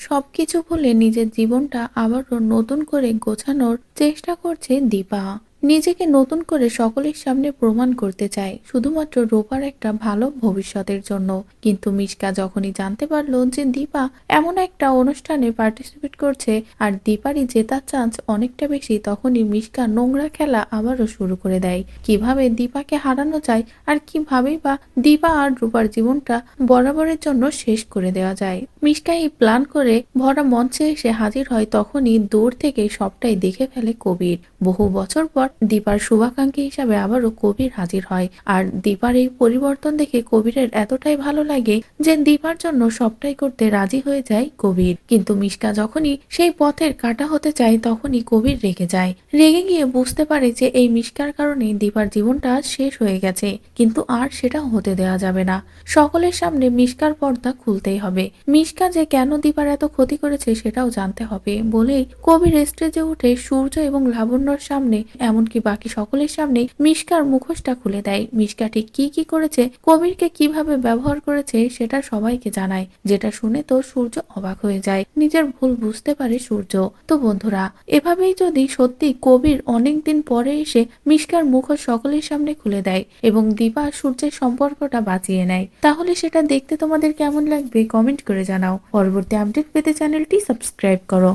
সবকিছু ভুলে নিজের জীবনটা আবারও নতুন করে গোছানোর চেষ্টা করছে দীপা। নিজেকে নতুন করে সকলের সামনে প্রমাণ করতে চায়, শুধুমাত্র রোপার একটা ভালো ভবিষ্যতের জন্য। কিন্তু মিশকা যখনই জানতে পারল যে দীপা এমন একটা অনুষ্ঠানে পার্টিসিপেট করছে আর দীপারই জেতার চান্স অনেকটা বেশি, তখনই মিশকা নোংরা খেলা আবারও শুরু করে দেয়। কীভাবে দীপাকে হারানো যায় আর কিভাবেই বা দীপা আর রূপার জীবনটা বরাবরের জন্য শেষ করে দেওয়া যায়। মিশকা এই প্ল্যান করে ভরা মঞ্চে এসে হাজির হয় তখনই দূর থেকে সবটাই দেখে ফেলে কবির। বহু বছর পর দীপার শুভাকাঙ্ক্ষী হিসাবে আবারও কবির হাজির হয়। আর দীপার এই পরিবর্তন দেখে কবিরের এতটাই ভালো লাগে যে দীপার জন্য সবটাই করতে রাজি হয়ে যায় কবির। কিন্তু মিশকা যখনই সেই পথের কাটা হতে চায়, তখনই কবির রেগে যায়। রেগে গিয়ে বুঝতে পারে যে এই মিশকার কারণে দীপার জীবনটা শেষ হয়ে গেছে। কিন্তু আর সেটা হতে দেওয়া যাবে না। সকলের সামনে মিশকার পর্দা খুলতেই হবে। মিশকা যে কেন দীপার এত ক্ষতি করেছে সেটাও জানতে হবে বলেই কবির স্টেজে উঠে সূর্য এবং লাবণ্যর সামনে এমনকি বাকি সকলের সামনে মিশকার মুখোশটা খুলে দেয়। মিশকা ঠিক কি কি করেছে কবিরকে কীভাবে ব্যবহার করেছে সেটা সবাইকে জানায়। যেটা শুনে তো সূর্য অবাক হয়ে যায়। নিজের ভুল বুঝতে পারে সূর্য। তো বন্ধুরা, এভাবেই যদি সত্যি কবির অনেকদিন পরে এসে মিশকার মুখোশ সকলের সামনে খুলে দেয় এবং দীপা সূর্যের সম্পর্কটা বাঁচিয়ে নেয়, তাহলে সেটা দেখতে তোমাদের কেমন লাগবে কমেন্ট করে জানাও। পরবর্তী আপডেট পেতে চ্যানেলটি সাবস্ক্রাইব করো।